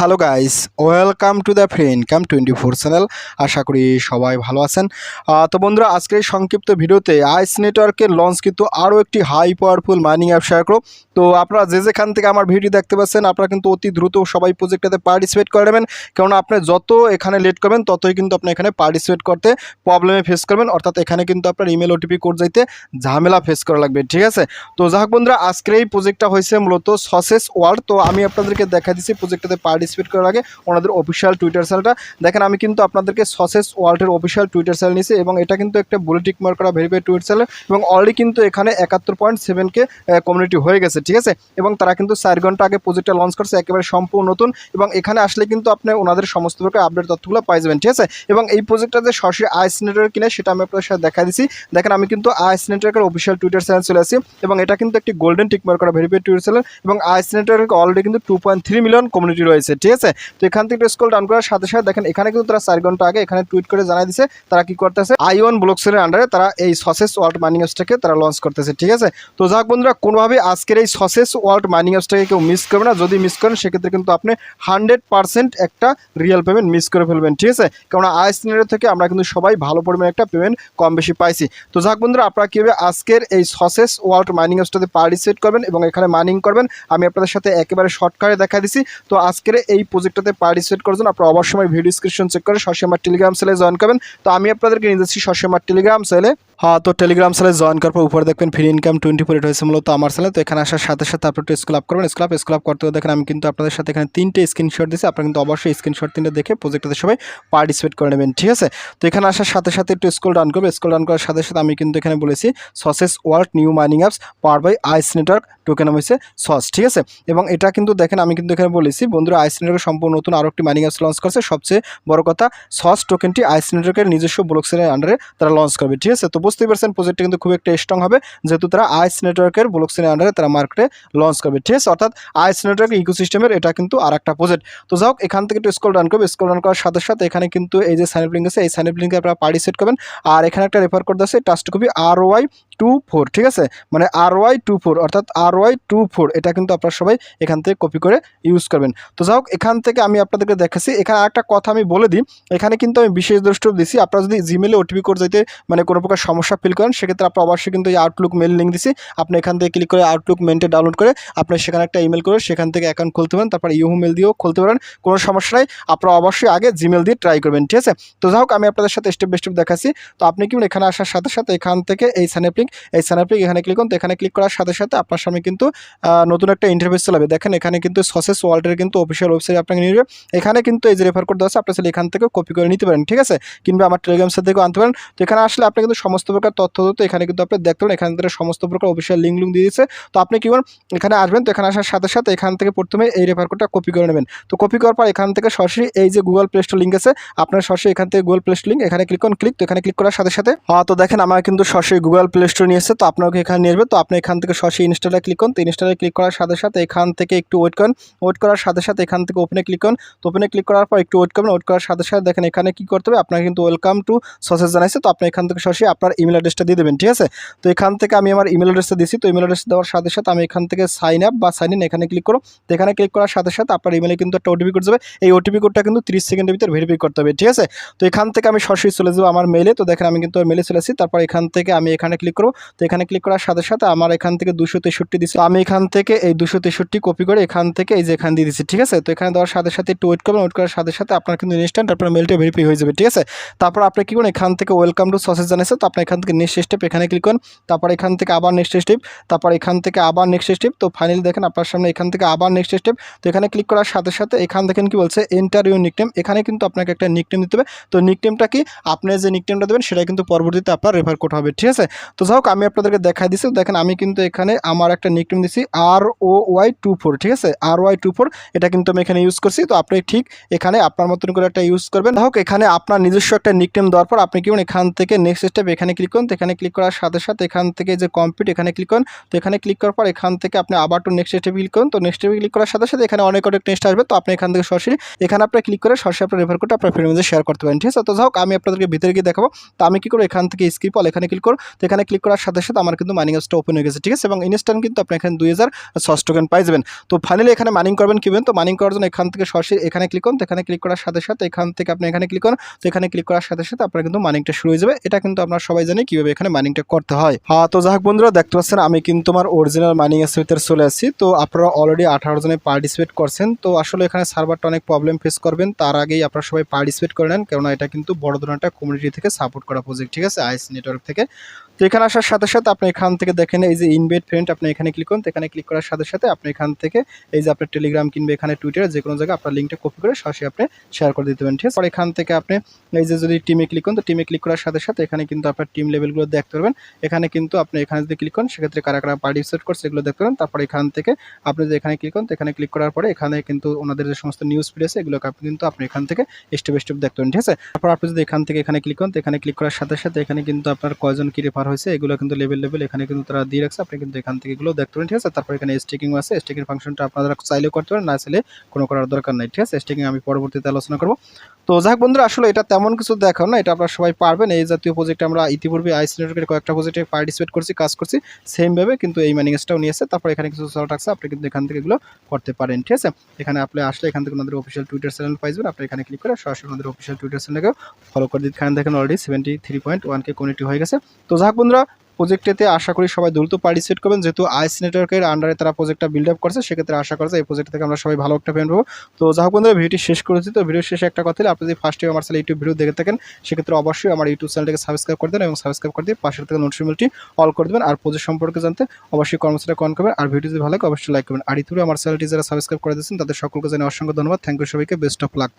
Hello guys welcome to the friend come twenty four channel আশা করি সবাই ভালো আছেন। তো বন্ধুরা, আজকের সংক্ষিপ্ত ভিডিওতে আইস নেটওয়ার্কের লঞ্চ কিন্তু আরও একটি high powerful mining app share করো তো আপনারা যে যেখান থেকে আমার ভিডিও দেখতে পাচ্ছেন, আপনারা কিন্তু অতি দ্রুত সবাই প্রজেক্টটাতে পার্টিসিপেট করে নেবেন। কারণ আপনি যত এখানে লেট করবেন, ততই কিন্তু আপনি এখানে পার্টিসিপেট করতে প্রবলেমে ফেস করবেন। অর্থাৎ এখানে কিন্তু আপনার ইমেল ওটিপি কোড যাইতে ঝামেলা ফেস করা লাগবে, ঠিক আছে? তো যাই হোক বন্ধুরা, আজকের এই প্রজেক্টটা হয়েছে মূলত সসেস ওয়ার্ল্ড তো আমি আপনাদেরকে দেখা দিচ্ছি প্রজেক্টটাতে পার্টিসিপেট করার আগে ওনাদের অফিসিয়াল টুইটার চ্যানেলটা দেখেন, আমি কিন্তু আপনাদেরকে সসেস ওয়ার্ল্ডের অফিসিয়াল টুইটার চ্যানেল নিয়েছি এবং এটা কিন্তু একটা বুলেটিক মার্ক করা ভেরিফাইড টুইটার সেল এবং অলরেডি কিন্তু এখানে একাত্তর পয়েন্ট সেভেনকে কমিউনিটি হয়ে গেছে, ঠিক আছে? এবং তারা কিন্তু চার ঘণ্টা আগে প্রজেক্টটা লঞ্চ করছে, একেবারে সম্পূর্ণ নতুন এবং এখানে আসলে কিন্তু আপনি ওনাদের সমস্ত প্রকার আপডেট তথ্যগুলো পাই যাবেন, ঠিক আছে? এবং এই প্রজেক্টটা যে সরাসরি আইস নেটওয়ার্ক কিনে, সেটা আমি আপনার সাথে দেখা দিচ্ছি দেখেন, আমি কিন্তু আইস নেটওয়ার্কের অফিসিয়াল টুইটার চ্যানেল চলে আসি এবং এটা কিন্তু একটি গোল্ডেন টিকমার করা ভেরিফাইড টুইটার চ্যানেল এবং আইস নেটওয়ার্ক অলরেডি কিন্তু two point three million community রয়েছে ঠিক আছে? তো এখান থেকে স্কল ডাউন করার সাথে সাথে দেখেন, এখানে কিন্তু তারা চার ঘণ্টা আগে এখানে টুইট করে জানাই দিছে, তারা কি করতেছে? আইওয়ান ব্লকসের আন্ডারে তারা এই সসেস ওয়ার্ল্ড মাইনিং অ্যাপসটাকে তারা লঞ্চ করতেছে, ঠিক আছে? তো যাক বন্ধুরা কোনোভাবে আজকের এই সসেস ওয়ার্ল্ড মাইনিং অ্যাপসটাকে কেউ মিস করবে না। যদি মিস করেন, সেক্ষেত্রে কিন্তু আপনি হান্ড্রেড পার্সেন্ট একটা রিয়েল পেমেন্ট মিস করে ফেলবেন, ঠিক আছে? কারণ আইস নেটের থেকে আমরা কিন্তু সবাই ভালো পরিমাণে একটা পেমেন্ট কম বেশি পাইছি। তো যাক বন্ধুরা, আপনারা কীভাবে আজকের এই সসেস ওয়ার্ল্ড মাইনিং অ্যাপসটাতে পার্টিসিপেট করবেন এবং এখানে মাইনিং করবেন, আমি আপনাদের সাথে একেবারে শর্টকাটে দেখা দিছি। তো আজকের এই প্রজেক্টটাতে পার্টিসিপেট করার জন্য আপনারা অবশ্যই ভিডিও ডিসক্রিপশন চেক করে সরাসরি আমার টেলিগ্রাম সেলে জয়েন করবেন। তো আমি আপনাদেরকে নিয়ে যাচ্ছি সরাসরি আমার টেলিগ্রাম সেলে হ্যাঁ তো টেলিগ্রাম সেলে জয়েন করার পর উপরে দেখবেন ফ্রি ইনকাম টোয়েন্টি ফোর হয়েছে মূলত আমার সেলে তো এখানে আসার সাথে সাথে আপনি স্কুল আপ করবেন। স্কুল আপ স্কুল আপ করতে দেখেন আমি কিন্তু আপনাদের সাথে এখানে তিনটে স্ক্রিনশট দিয়েছি। আপনারা কিন্তু অবশ্যই স্ক্রিনশট তিনটে দেখে প্রজেক্টটাতে সবাই পার্টিসিপেট করে নেবেন, ঠিক আছে? তো এখানে আসার সাথে সাথে একটু স্কুল ডাউন করবে স্কুল ডাউন করার সাথে সাথে আমি কিন্তু এখানে বলেছি sausages world new mining apps power by ice network token হয়েছে সস ঠিক আছে? এবং এটা কিন্তু দেখেন, আমি কিন্তু এখানে বলেছি, বন্ধুরা, আইস নেটওয়ার্কের সম্পূর্ণ নতুন আরও একটি মাইনিং অ্যাপস লঞ্চ করছে। সবচেয়ে বড় কথা সস টোকেনটি আইস নেটওয়ার্কের নিজস্ব ব্লকসেনের আন্ডারে তারা লঞ্চ করবে, ঠিক আছে? তো বুঝতেই পারছেন প্রজেক্টটা কিন্তু খুব একটা স্ট্রং হবে, যেহেতু তারা আইস নেটওয়ার্কের ব্লকসেনের আন্ডারে তারা মার্কেটে লঞ্চ করবে, ঠিক আছে? অর্থাৎ আইস নেটওয়ার্ক ইকোসিস্টেমের এটা কিন্তু আর একটা প্রজেক্ট তো যাই হোক, এখান থেকে একটু স্কল ডাউন করবে স্কল ডাউন করার সাথে সাথে এখানে কিন্তু এই যে সাইন লিঙ্ক আছে, এই সাইন লিঙ্কে আপনারা পার্টিসিপেট করবেন। আর এখানে একটা রেফার করতে আছে টাস্ট copy R Y two four ঠিক আছে? মানে আর ওয়াই টু ফোর অর্থাৎ আর ওয়াই টু ফোর এটা কিন্তু আপনারা সবাই এখান থেকে কপি করে ইউজ করবেন। তো যাই হোক, এখান থেকে আমি আপনাদেরকে দেখাচ্ছি। এখানে একটা কথা আমি বলে দিই, এখানে কিন্তু আমি বিশেষ দ্রষ্টব্য দিচ্ছি আপনারা যদি জিমেলে ওটিপি কোড যাইতে মানে কোনো প্রকার সমস্যা ফিল করেন, সেক্ষেত্রে আপনারা অবশ্যই কিন্তু এই আউটলুক মেল লিঙ্ক দিচ্ছি আপনি এখান থেকে ক্লিক করে আউটলুক মেলটা ডাউনলোড করে আপনি সেখানে একটা ইমেল করে সেখান থেকে অ্যাকাউন্ট খুলতে পারেন। তারপর ইউ মেল দিয়েও খুলতে পারেন। কোনো সমস্যা নাই, আপনারা অবশ্যই আগে জিমেল দিয়ে ট্রাই করবেন, ঠিক আছে? তো যাই হোক, আমি আপনাদের সাথে স্টেপ বাই স্টেপ দেখাচ্ছি। তো আপনি কি এখানে আসার সাথে সাথে এখান থেকে এই স্যানেপ লিঙ্ক এই স্যানেপ লিঙ্ক এখানে ক্লিক করুন। তো এখানে ক্লিক করার সাথে সাথে আপনার সামনে কিন্তু নতুন একটা ইন্টারফেস চলে দেখেন এখানে কিন্তু সসেস ওয়ার্ল্ডের কিন্তু অফিসিয়াল ওয়েবসাইট আপনাকে নিয়ে যাবে। এখানে কিন্তু এই যে রেফার দেওয়া আছে আপনার চাইলে এখান থেকে কপি করে নিতে পারেন, ঠিক আছে? কিংবা আমার টেলিগ্রাম সাথে থেকেও আনতে পারেন। তো এখানে আসলে আপনি কিন্তু সমস্ত প্রকার তথ্য তথ্য এখানে কিন্তু আপনি দেখতে পারেন। এখান থেকে সমস্ত প্রকার অফিসিয়াল লিঙ্ক লিঙ্ক দিয়ে দিচ্ছে তো আপনি কি করেন, এখানে আসবেন। তো এখানে আসার সাথে সাথে এখান থেকে প্রথমে এই রেফার কোডটা কপি করে নেবেন। তো কপি করার পর এখান থেকে সরাসরি এই যে গুগল প্লে স্টোর লিঙ্ক আছে, আপনার সরাসরি এখান থেকে গুগল প্লে স্টোর লিঙ্ক এখানে ক্লিক করুন। ক্লিক তো এখানে ক্লিক করার সাথে সাথে তো দেখেন আমার কিন্তু সরাসরি গুগল প্লে নিয়ে এসেছে, তো আপনাকে এখানে নিয়ে আসবে। তো আপনি এখান থেকে সরাসরি ইনস্টলে ক্লিক করুন। তো ইনস্টলে ক্লিক করার সাথে সাথে এখান থেকে একটু ওয়েট করুন। ওয়েট করার সাথে সাথে এখান থেকে ওপেনে ক্লিক করুন। তো ওপেনে ক্লিক করার পর একটু ওয়েট করবেন ওয়েট করার সাথে সাথে দেখেন এখানে কি করতে হবে? আপনার কিন্তু ওয়েলকাম টু সসেস জানাইছে। তো আপনি এখান থেকে সরাসরি আপনার ইমেল অ্যাড্রেসটা দিয়ে দেবেন, ঠিক আছে? তো এখান থেকে আমি আমার ইমেল অ্যাড্রেসটা দিচ্ছি তো ইমেল অ্যাড্রেস দেওয়ার সাথে সাথে আমি এখান থেকে সাইন আপ বা সাইন ইন এখানে ক্লিক করো তো এখানে ক্লিক করার সাথে সাথে আপনার ইমেলে কিন্তু একটা ওটিপি কোড যাবে। এই ওটিপি কোডটা কিন্তু তিরিশ সেকেন্ডের ভিতরে ভেরিফাই করতে হবে, ঠিক আছে? তো এখান থেকে আমি সরাসরি চলে যাব আমার মেলে তো দেখেন আমি কিন্তু মেলে চলে আসি। তারপর এখান থেকে আমি এখানে ক্লিক করব। তো এখানে ক্লিক করার সাথে সাথে আমার এখান থেকে দুশো তেষট্টি দিচ্ছি আমি এখান থেকে এই দুশো তেষট্টি কপি করে এখান থেকে এই যে এখান দিয়ে দিচ্ছি ঠিক আছে? তো এখানে দেওয়ার সাথে সাথে একটু ওয়েট করবেন ওয়েট করার সাথে সাথে আপনার কিন্তু ইনস্ট্যান্ট আপনার মেলটা ভেরিফাই হয়ে যাবে, ঠিক আছে? তারপর আপনি কি করুন এখান থেকে ওয়েলকাম টু সসেস জানিয়েছে তো আপনি এখান থেকে নেক্সট স্টেপ এখানে ক্লিক করুন। তারপর এখান থেকে আবার নেক্সট স্টেপ তারপর এখান থেকে আবার নেক্সট স্টেপ তো ফাইনালি দেখেন আপনার সামনে এখান থেকে আবার নেক্সট স্টেপ তো এখানে ক্লিক করার সাথে সাথে এখান দেখেন কি বলছে? এন্টার ইউর নিকনেম এখানে কিন্তু আপনাকে একটা নিকনেম দিতে হবে। তো নিকনেমটা কি? আপনি যে নিকনেমটা দেবেন, সেটা কিন্তু পরবর্তীতে আপনার রেফার কোড হবে, ঠিক আছে? তো যাই হোক আমি আপনাদেরকে দেখাই দিচ্ছি দেখেন, আমি কিন্তু এখানে আমার একটা নিকনেম দিচ্ছি R O Y two four ঠিক আছে? আর ওয়াই টু ফোর এটা কিন্তু আমি এখানে ইউজ করছি। তো আপনি ঠিক এখানে আপনার মতন করে একটা ইউজ করবেন। হোক, এখানে আপনার নিজস্ব একটা নিকনেম দেওয়ার পর আপনি কি করুন এখান থেকে নেক্সট স্টেপ এখানে ক্লিক করুন। এখানে ক্লিক করার সাথে সাথে এখান থেকে যে কমপ্লিট এখানে ক্লিক করুন। তো এখানে ক্লিক করার পর এখান থেকে আপনি আবার টু নেক্সট স্টেপে ক্লিক করুন। তো নেক্সট স্টেপে ক্লিক করার সাথে সাথে এখানে অনেক অনেক টেস্ট আসবে। তো আপনি এখান থেকে সরাসরি এখানে আপনি ক্লিক করে সরাসরি আপনার রেফার কোডটা আপনার ফ্রেন্ডের মধ্যে শেয়ার করতে পারেন, ঠিক আছে? তো যাই হোক, আমি আপনাদেরকে ভিতরে গিয়ে দেখাবো। তো আমি কি করব? এখান থেকে স্ক্রিপ অল এখানে ক্লিক করো তো এখানে ক্লিক ক্লিক করার সাথে সাথে আমার কিন্তু মাইনিং অ্যাপসটা ওপেন হয়ে গেছে, ঠিক আছে? এবং ইনস্ট্যান্ট কিন্তু আপনি এখানে দুই হাজার সস টোকেন পাই যাবেন। তো ফাইনালি এখানে মাইনিং করবেন কিবেন তো? মাইনিং করার জন্য এখান থেকে সরাসরি এখানে ক্লিক করুন, তো এখানে ক্লিক করার সাথে সাথে এখান থেকে আপনি এখানে ক্লিক করুন, তো এখানে ক্লিক করার সাথে সাথে আপনার কিন্তু মাইনিংটা শুরু হয়ে যাবে। এটা কিন্তু আপনার সবাই জানে কীভাবে এখানে মাইনিংটা করতে হয়। হ্যাঁ তো যাই হোক বন্ধুরা, দেখতে পাচ্ছেন আমি কিন্তু আমার অরিজিনাল মাইনিং এর ভিতরে চলে আসি তো আপনারা অলরেডি আঠারো জনে পার্টিসিপেট করছেন। তো আসলে এখানে সার্ভারটা অনেক প্রবলেম ফেস করবেন। তার আগেই আপনারা সবাই পার্টিসিপেট করে নেন। কেননা এটা কিন্তু বড় ধরনের একটা কমিউনিটি থেকে সাপোর্ট করা প্রজেক্ট ঠিক আছে? আইস নেটওয়ার্ক থেকে। তো এখানে আসার সাথে সাথে আপনি এখান থেকে দেখেন, এই যে ইনভাইট ফ্রেন্ড আপনি এখানে ক্লিক করুন এখানে ক্লিক করার সাথে সাথে আপনি এখান থেকে এই যে আপনার টেলিগ্রাম কিনবে এখানে টুইটার যে কোনো জায়গায় আপনার লিঙ্কটা কপি করে সরাসরি আপনি শেয়ার করে দিতে পারেন, ঠিক আছে? এখান থেকে আপনি এই যে যদি টিমে ক্লিক করুন, তো টিমে ক্লিক করার সাথে সাথে এখানে কিন্তু আপনার টিম লেভেলগুলো দেখতে পারবেন। এখানে কিন্তু আপনি এখানে যদি ক্লিক করেন, সেক্ষেত্রে কারা কারা পার্টিসিপেট করছে এগুলো দেখতে পারেন তারপর এখান থেকে আপনি যদি এখানে ক্লিক করেন, তো এখানে ক্লিক করার পরে এখানে কিন্তু ওনাদের যে সমস্ত নিউজ ফিড আছে, এগুলোকে আপনি কিন্তু আপনি এখান থেকে স্টেপ স্টেপ দেখতে পারেন, ঠিক আছে? তারপর আপনি যদি এখান থেকে এখানে ক্লিক করেন, তো এখানে ক্লিক করার সাথে সাথে এখানে কিন্তু আপনার কয়জন কি রেফার হয়েছে এগুলো কিন্তু লেভেল লেভেল এখানে কিন্তু তারা দিয়ে রাখছে। আপনি কিন্তু এখান থেকে এগুলো দেখতে পারেন, ঠিক আছে? তারপর এখানে স্টেকিং আছে। স্টেকিং ফাংশনটা আপনারা চাইলেও করতে পারেন, না চাইলে কোনো করার দরকার নাই, ঠিক আছে? স্টেকিং আমি পরবর্তীতে আলোচনা করব। তো যাক বন্ধুরা, আসলে এটা তেমন কিছু দেখাও না, এটা আপনারা সবাই পারবেন। এই জাতীয় প্রজেক্টে আমরা ইতিপূর্বে আইস নেটওয়ার্কের কয়েকটা প্রজেক্টে পার্টিসিপেট করছি, কাজ করছি সেমভাবে কিন্তু এই ম্যানিংসটাও নিয়েছে তারপর এখানে কিছু সল্ট আছে আপনি কিন্তু এখান থেকে এগুলো করতে পারেন, ঠিক আছে? এখানে আপনি আসলে এখান থেকে আমাদের অফিসিয়াল টুইটার চ্যানেল পাইবেন, আপনি এখানে ক্লিক করে সরাসরি আমাদের অফিসিয়াল টুইটার চ্যানেলকে ফলো করে দিতে এখানে দেখেন already seventy three point one K community হয়ে গেছে। তো যাক বন্ধুরা প্রজেক্টটিতে আশা করি সবাই দ্রুত পার্টিসিপেট করবেন। যেহেতু আইস নেটওয়ার্কের আন্ডারে তারা প্রজেক্টটা বিল্ড আপ করছে, সেক্ষেত্রে আশা করছে এই প্রজেক্ট থেকে আমরা সবাই ভালো একটা পেমেন্ট পাবো তো যাই হোক বন্ধুরা, ভিডিওটি শেষ করেছি তো ভিডিও শেষে একটা কথা আপনি যদি ফার্স্ট টাইম আমার ইউটিউব ভিডিও দেখে থাকেন, সেক্ষেত্রে অবশ্যই আমার ইউটিউব চ্যানেলটাকে সাবস্ক্রাইব করে দেন এবং সাবস্ক্রাইব করে দিয়ে পাশের থেকে নোটিফিকেশনটি অল করে দেবেন। আর প্রজেক্ট সম্পর্কে জানতে অবশ্যই কর্মসূচিটা কন করবেন। আর ভিডিও যদি ভালো লাগে, অবশ্যই লাইক করবেন। আর ইতিপূর্বে আমার চ্যানেলটি যারা সাবস্ক্রাইব করে দিয়েছেন, তাদের সকলকে জানিয়ে অসংখ্য ধন্যবাদ। থ্যাংক ইউ সবাইকে। Best of luck